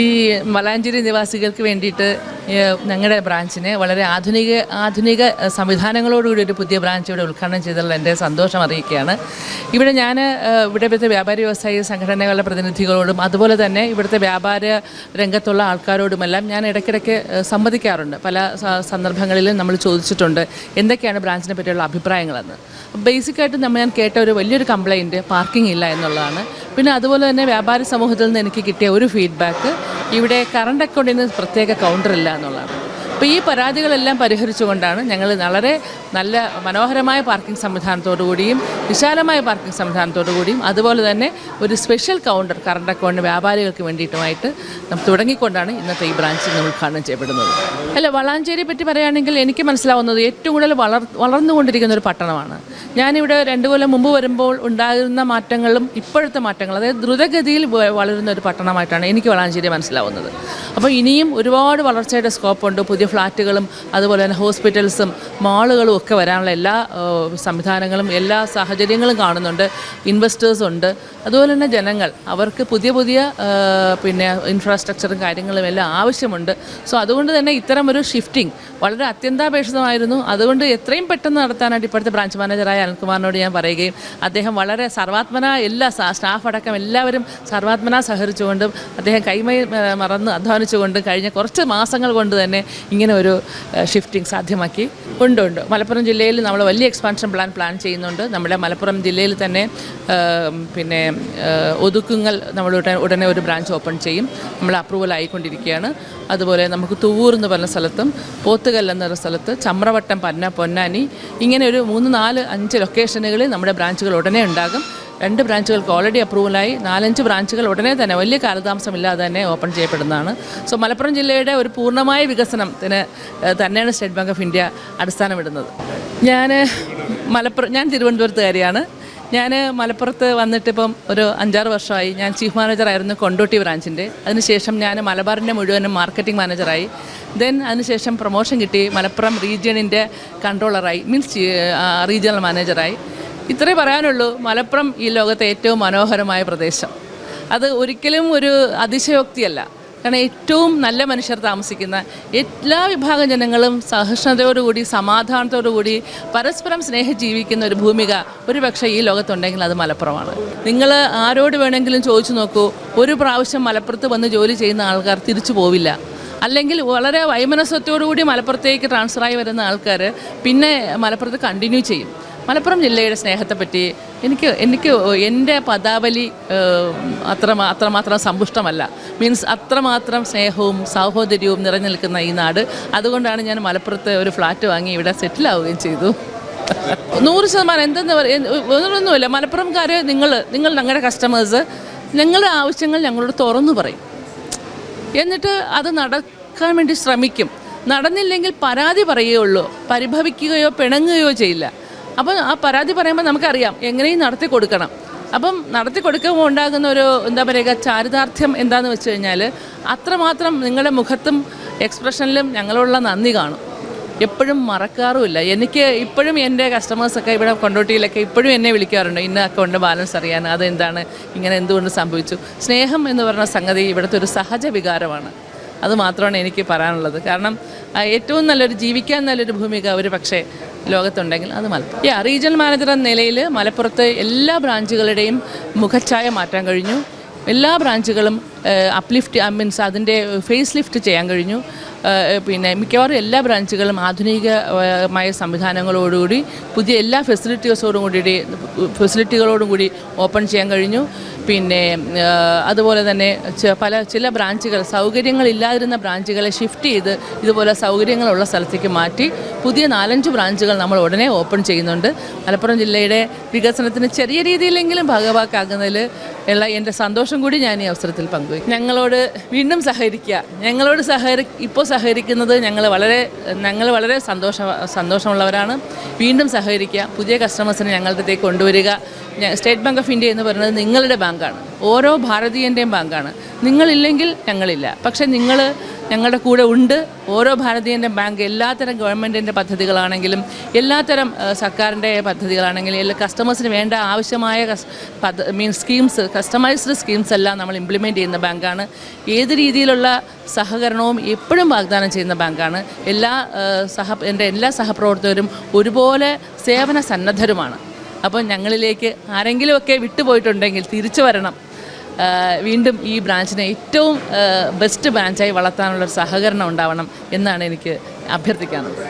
ഈ മലാഞ്ചേരി നിവാസികൾക്ക് വേണ്ടിയിട്ട് ഞങ്ങളുടെ ബ്രാഞ്ചിനെ വളരെ ആധുനിക ആധുനിക സംവിധാനങ്ങളോടുകൂടി ഒരു പുതിയ ബ്രാഞ്ച് ഇവിടെ ഉദ്ഘാടനം ചെയ്തതിൽ എന്റെ സന്തോഷം അറിയിക്കുകയാണ്. ഇവിടെ ഞാൻ ഇവിടെ ഇവിടുത്തെ വ്യാപാരി വ്യവസായ സംഘടനകളുടെ പ്രതിനിധികളോടും അതുപോലെ തന്നെ ഇവിടുത്തെ വ്യാപാര രംഗത്തുള്ള ആൾക്കാരോടുമെല്ലാം ഞാൻ ഇടയ്ക്കിടയ്ക്ക് സംവദിക്കാറുണ്ട്. പല സന്ദർഭങ്ങളിലും നമ്മൾ ചോദിച്ചിട്ടുണ്ട് എന്തൊക്കെയാണ് ബ്രാഞ്ചിനെ പറ്റിയുള്ള അഭിപ്രായങ്ങളെന്ന്. ബേസിക്കായിട്ട് നമ്മൾ ഞാൻ കേട്ട ഒരു വലിയൊരു കംപ്ലയിന്റ് പാർക്കിംഗ് ഇല്ല എന്നുള്ളതാണ്. പിന്നെ അതുപോലെ തന്നെ വ്യാപാരി സമൂഹത്തിൽ നിന്ന് എനിക്ക് കിട്ടിയ ഒരു ഫീഡ്ബാക്ക് ഇവിടെ കറണ്ട് അക്കൗണ്ടിന് പ്രത്യേക കൗണ്ടർ ഇല്ല എന്നുള്ളതാണ്. അപ്പോൾ ഈ പരാതികളെല്ലാം പരിഹരിച്ചുകൊണ്ടാണ് ഞങ്ങൾ വളരെ നല്ല മനോഹരമായ പാർക്കിംഗ് സംവിധാനത്തോടു കൂടിയും വിശാലമായ പാർക്കിംഗ് സംവിധാനത്തോടു കൂടിയും അതുപോലെ തന്നെ ഒരു സ്പെഷ്യൽ കൗണ്ടർ കറണ്ട് അക്കൗണ്ട് വ്യാപാരികൾക്ക് വേണ്ടിയിട്ടുമായിട്ട് തുടങ്ങിക്കൊണ്ടാണ് ഇന്നത്തെ ഈ ബ്രാഞ്ച് ഇന്ന് ഉദ്ഘാടനം ചെയ്യപ്പെടുന്നത്. അല്ല വളാഞ്ചേരിയെ പറ്റി പറയുകയാണെങ്കിൽ എനിക്ക് മനസ്സിലാവുന്നത് ഏറ്റവും കൂടുതൽ വളർ വളർന്നുകൊണ്ടിരിക്കുന്ന ഒരു പട്ടണമാണ്. ഞാനിവിടെ രണ്ടു കൊല്ലം മുമ്പ് വരുമ്പോൾ ഉണ്ടാകുന്ന മാറ്റങ്ങളും ഇപ്പോഴത്തെ മാറ്റങ്ങൾ അതായത് ദ്രുതഗതിയിൽ വളരുന്ന ഒരു പട്ടണമായിട്ടാണ് എനിക്ക് വളാഞ്ചേരി മനസ്സിലാവുന്നത്. അപ്പോൾ ഇനിയും ഒരുപാട് വളർച്ചയുടെ സ്കോപ്പുണ്ട് പുതിയ ഫ്ലാറ്റുകളും അതുപോലെ തന്നെ ഹോസ്പിറ്റൽസും മാളുകളും ഒക്കെ വരാനുള്ള എല്ലാ സംവിധാനങ്ങളും എല്ലാ സാഹചര്യങ്ങളും കാണുന്നുണ്ട്. ഇൻവെസ്റ്റേഴ്സ് ഉണ്ട്. അതുപോലെ തന്നെ ജനങ്ങൾ. അവർക്ക് പുതിയ പുതിയ പിന്നെ ഇൻഫ്രാസ്ട്രക്ചറും കാര്യങ്ങളും എല്ലാം ആവശ്യമുണ്ട്. സോ അതുകൊണ്ട് തന്നെ ഇത്തരം ഒരു ഷിഫ്റ്റിംഗ് വളരെ അത്യന്താപേക്ഷിതമായിരുന്നു. അതുകൊണ്ട് എത്രയും പെട്ടെന്ന് നടത്താനായിട്ട് ഇപ്പോഴത്തെ ബ്രാഞ്ച് മാനേജറായ അനിൽകുമാറിനോട് ഞാൻ പറയുകയും അദ്ദേഹം വളരെ സർവാത്മന എല്ലാ സ്റ്റാഫ് അടക്കം എല്ലാവരും സർവാത്മന സഹകരിച്ചുകൊണ്ടും അദ്ദേഹം കൈമൈ മറന്ന് അധ്വാനിച്ചുകൊണ്ടും കഴിഞ്ഞ കുറച്ച് മാസങ്ങൾ കൊണ്ട് തന്നെ ഇങ്ങനെ ഒരു ഷിഫ്റ്റിംഗ് സാധ്യമാക്കി. ഉണ്ട് ഉണ്ട്. മലപ്പുറം ജില്ലയിൽ നമ്മൾ വലിയ എക്സ്പാൻഷൻ പ്ലാൻ പ്ലാൻ ചെയ്യുന്നുണ്ട്. നമ്മുടെ മലപ്പുറം ജില്ലയിൽ തന്നെ പിന്നെ ഒതുക്കുങ്ങൾ നമ്മൾ ഉടനെ ഒരു ബ്രാഞ്ച് ഓപ്പൺ ചെയ്യും. നമ്മൾ അപ്രൂവൽ ആയിക്കൊണ്ടിരിക്കുകയാണ്. അതുപോലെ നമുക്ക് തുവൂർ എന്ന് പറഞ്ഞ സ്ഥലത്തും പോത്തുകൽ എന്നൊരു സ്ഥലത്ത് ചമ്രവട്ടം പന്ന പൊന്നാനി ഇങ്ങനെ ഒരു മൂന്ന് നാല് അഞ്ച് ലൊക്കേഷനുകളിൽ നമ്മുടെ ബ്രാഞ്ചുകൾ ഉടനെ ഉണ്ടാകും. രണ്ട് ബ്രാഞ്ചുകൾക്ക് ഓൾറെഡി അപ്രൂവലായി നാലഞ്ച് ബ്രാഞ്ചുകൾ ഉടനെ തന്നെ വലിയ കാലതാമസമില്ലാതെ തന്നെ ഓപ്പൺ ചെയ്യപ്പെടുന്നതാണ്. സോ മലപ്പുറം ജില്ലയുടെ ഒരു പൂർണമായ വികസനത്തിന് തന്നെയാണ് സ്റ്റേറ്റ് ബാങ്ക് ഓഫ് ഇന്ത്യ അടിസ്ഥാനമിടുന്നത്. ഞാൻ മലപ്പുറം ഞാൻ തിരുവനന്തപുരത്തുകാരിയാണ്. ഞാൻ മലപ്പുറത്ത് വന്നിട്ടിപ്പം ഒരു അഞ്ചാറ് വർഷമായി. ഞാൻ ചീഫ് മാനേജറായിരുന്നു കൊണ്ടോട്ടി ബ്രാഞ്ചിന്റെ അതിനുശേഷം ഞാൻ മലബാറിന്റെ മുഴുവനും മാർക്കറ്റിംഗ് മാനേജറായി ദെൻ അതിനുശേഷം പ്രൊമോഷൻ കിട്ടി. മലപ്പുറം റീജിയണിന്റെ കൺട്രോളറായി മീൻസ് റീജിയണൽ മാനേജറായി ഇത്രേ പറയാനുള്ളൂ. മലപ്പുറം ഈ ലോകത്തെ ഏറ്റവും മനോഹരമായ പ്രദേശം. അത് ഒരിക്കലും ഒരു അതിശയോക്തിയല്ല. കാരണം ഏറ്റവും നല്ല മനുഷ്യർ താമസിക്കുന്ന എല്ലാ വിഭാഗം ജനങ്ങളും സഹിഷ്ണുതയോടുകൂടി സമാധാനത്തോടുകൂടി പരസ്പരം സ്നേഹം ജീവിക്കുന്ന ഒരു ഭൂമിക ഒരു പക്ഷേ ഈ ലോകത്തുണ്ടെങ്കിൽ അത് മലപ്പുറമാണ്. നിങ്ങൾ ആരോട് വേണമെങ്കിലും ചോദിച്ചു നോക്കൂ. ഒരു പ്രാവശ്യം മലപ്പുറത്ത് വന്ന് ജോലി ചെയ്യുന്ന ആൾക്കാർ തിരിച്ചു പോവില്ല. അല്ലെങ്കിൽ വളരെ വൈമനസ്യത്തോടുകൂടി മലപ്പുറത്തേക്ക് ട്രാൻസ്ഫറായി വരുന്ന ആൾക്കാർ പിന്നെ മലപ്പുറത്ത് കണ്ടിന്യൂ ചെയ്യും. മലപ്പുറം ജില്ലയുടെ സ്നേഹത്തെപ്പറ്റി എനിക്ക് എനിക്ക് എന്റെ പദാവലി അത്ര അത്രമാത്രം സമ്പുഷ്ടമല്ല. മീൻസ് അത്രമാത്രം സ്നേഹവും സാഹോദര്യവും നിറഞ്ഞു നിൽക്കുന്ന ഈ നാട്. അതുകൊണ്ടാണ് ഞാൻ മലപ്പുറത്ത് ഒരു ഫ്ലാറ്റ് വാങ്ങി ഇവിടെ സെറ്റിലാവുകയും ചെയ്തു. നൂറ് ശതമാനം എന്തെന്ന് ഒന്നുമില്ല മലപ്പുറംകാർ നിങ്ങൾ നിങ്ങൾ ഞങ്ങളുടെ കസ്റ്റമേഴ്സ് ഞങ്ങളുടെ ആവശ്യങ്ങൾ ഞങ്ങളോട് തുറന്നു പറയും. എന്നിട്ട് അത് നടക്കാൻ വേണ്ടി ശ്രമിക്കും. നടന്നില്ലെങ്കിൽ പരാതി പറയുകയുള്ളൂ. പരിഭവിക്കുകയോ പിണങ്ങുകയോ ചെയ്യില്ല. അപ്പം ആ പരാതി പറയുമ്പോൾ നമുക്കറിയാം എങ്ങനെയും നടത്തി കൊടുക്കണം. അപ്പം നടത്തി കൊടുക്കുമ്പോൾ ഉണ്ടാകുന്ന ഒരു എന്താ പറയുക ചാരിതാർത്ഥ്യം എന്താണെന്ന് വെച്ച് കഴിഞ്ഞാൽ അത്രമാത്രം നിങ്ങളുടെ മുഖത്തും എക്സ്പ്രഷനിലും ഞങ്ങളോടുള്ള നന്ദി കാണും. എപ്പോഴും മറക്കാറുമില്ല. എനിക്ക് ഇപ്പോഴും എന്റെ കസ്റ്റമേഴ്സൊക്കെ ഇവിടെ കൊണ്ടോട്ടിയിലൊക്കെ ഇപ്പോഴും എന്നെ വിളിക്കാറുണ്ട്. ഇന്ന അക്കൗണ്ട് ബാലൻസ് അറിയാൻ അതെന്താണ് ഇങ്ങനെ എന്തുകൊണ്ട് സംഭവിച്ചു? സ്നേഹം എന്ന് പറഞ്ഞ സംഗതി ഇവിടുത്തെ ഒരു സഹജ വികാരമാണ്. അത് മാത്രമാണ് എനിക്ക് പറയാനുള്ളത്. കാരണം ഏറ്റവും നല്ലൊരു ജീവിക്കാൻ നല്ലൊരു ഭൂമിക ഒരു പക്ഷേ ലോകത്തുണ്ടെങ്കിൽ അത് മലപ്പുറം. ഈ റീജിയണൽ മാനേജർ എന്ന നിലയിൽ മലപ്പുറത്ത് എല്ലാ ബ്രാഞ്ചുകളുടെയും മുഖച്ഛായ മാറ്റാൻ കഴിഞ്ഞു. എല്ലാ ബ്രാഞ്ചുകളും അപ്ലിഫ്റ്റ് മീൻസ് അതിന്റെ ഫേസ് ലിഫ്റ്റ് ചെയ്യാൻ കഴിഞ്ഞു. പിന്നെ മിക്കവാറും എല്ലാ ബ്രാഞ്ചുകളും ആധുനികമായ സംവിധാനങ്ങളോടുകൂടി പുതിയ എല്ലാ ഫെസിലിറ്റീസോടും കൂടി ഫെസിലിറ്റികളോടും കൂടി ഓപ്പൺ ചെയ്യാൻ കഴിഞ്ഞു. പിന്നെ അതുപോലെ തന്നെ പല ചില ബ്രാഞ്ചുകൾ സൗകര്യങ്ങളില്ലാതിരുന്ന ബ്രാഞ്ചുകളെ ഷിഫ്റ്റ് ചെയ്ത് ഇതുപോലെ സൗകര്യങ്ങളുള്ള സ്ഥലത്തേക്ക് മാറ്റി പുതിയ നാലഞ്ച് ബ്രാഞ്ചുകൾ നമ്മൾ ഉടനെ ഓപ്പൺ ചെയ്യുന്നുണ്ട്. മലപ്പുറം ജില്ലയുടെ വികസനത്തിന് ചെറിയ രീതിയിലെങ്കിലും ഭാഗവാക്കാകുന്നതിൽ ഉള്ള എന്റെ സന്തോഷം കൂടി ഞാൻ ഈ അവസരത്തിൽ പങ്കുവയ്ക്കും ഞങ്ങളോട് വീണ്ടും സഹകരിക്കുക. ഞങ്ങളോട് സഹകരി ഇപ്പോൾ സഹകരിക്കുന്നത് ഞങ്ങൾ വളരെ ഞങ്ങൾ വളരെ സന്തോഷ സന്തോഷമുള്ളവരാണ്. വീണ്ടും സഹകരിക്കുക. പുതിയ കസ്റ്റമേഴ്സിനെ ഞങ്ങളുടെ അടുത്തേക്ക് കൊണ്ടുവരിക സ്റ്റേറ്റ് ബാങ്ക് ഓഫ് ഇന്ത്യ എന്ന് പറയുന്നത് നിങ്ങളുടെ ബാങ്കാണ്. ഓരോ ഭാരതീയന്റെയും ബാങ്കാണ്. നിങ്ങളില്ലെങ്കിൽ ഞങ്ങളില്ല. പക്ഷേ നിങ്ങൾ ഞങ്ങളുടെ കൂടെ ഉണ്ട് ഓരോ ഭാരതീയന്റെ ബാങ്ക് എല്ലാത്തരം ഗവൺമെന്റിന്റെ പദ്ധതികളാണെങ്കിലും എല്ലാത്തരം സർക്കാരിന്റെ പദ്ധതികളാണെങ്കിലും എല്ലാ കസ്റ്റമേഴ്സിന് വേണ്ട ആവശ്യമായ മീൻ സ്കീംസ് കസ്റ്റമൈസ്ഡ് സ്കീംസ് എല്ലാം നമ്മൾ ഇംപ്ലിമെന്റ് ചെയ്യുന്ന ബാങ്കാണ്. ഏത് രീതിയിലുള്ള സഹകരണവും എപ്പോഴും വാഗ്ദാനം ചെയ്യുന്ന ബാങ്കാണ്. എല്ലാ സഹ എന്റെ എല്ലാ സഹപ്രവർത്തകരും ഒരുപോലെ സേവന സന്നദ്ധരുമാണ്. അപ്പോൾ ഞങ്ങളിലേക്ക് ആരെങ്കിലുമൊക്കെ വിട്ടുപോയിട്ടുണ്ടെങ്കിൽ തിരിച്ചു വരണം. വീണ്ടും ഈ ബ്രാഞ്ചിനെ ഏറ്റവും ബെസ്റ്റ് ബ്രാഞ്ചായി വളർത്താനുള്ള സഹകരണം ഉണ്ടാവണം എന്നാണ് എനിക്ക് അഭ്യർത്ഥിക്കാനുള്ളത്.